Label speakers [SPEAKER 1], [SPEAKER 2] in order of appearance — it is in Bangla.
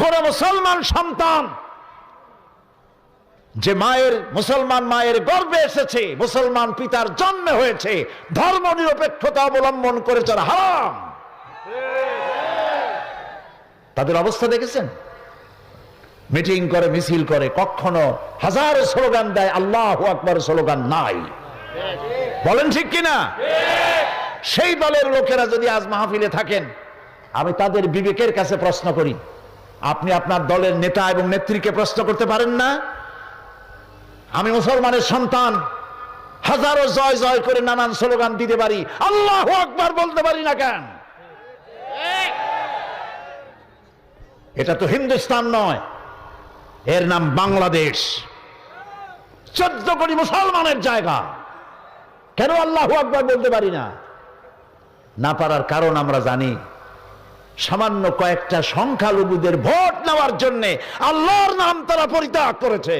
[SPEAKER 1] কোন মুসলমান সন্তান। যে মায়ের, মুসলমান মায়ের গর্বে এসেছে, মুসলমান পিতার জন্মে হয়েছে, ধর্ম নিরপেক্ষতা অবলম্বন করে হারাম। তাদের অবস্থা দেখেছেন? মিটিং করে, মিছিল করে, কখনো হাজার স্লোগান দেয়, আল্লাহ আকবর স্লোগান নাই। বলেন ঠিক কিনা? সেই দলের লোকেরা যদি আজ মাহফিলে থাকেন, আমি তাদের বিবেকের কাছে প্রশ্ন করি। আপনি আপনার দলের নেতা এবং নেত্রীকে প্রশ্ন করতে পারেন না? আমি মুসলমানের সন্তান, হাজারো জয় জয় করে নানান স্লোগান দিতে পারি। আল্লাহ আকবার বলতে পারি না কেন? এটা তো হিন্দুস্তান নয়, এর নাম বাংলাদেশ। চোদ্দ কোটি মুসলমানের জায়গা। কেন আল্লাহ আকবার বলতে পারি না? না পারার কারণ আমরা জানি। সামান্য কয়েকটা সংখ্যালঘুদের ভোট নেওয়ার জন্যে আল্লাহর নাম তারা পরিত্যাগ করেছে।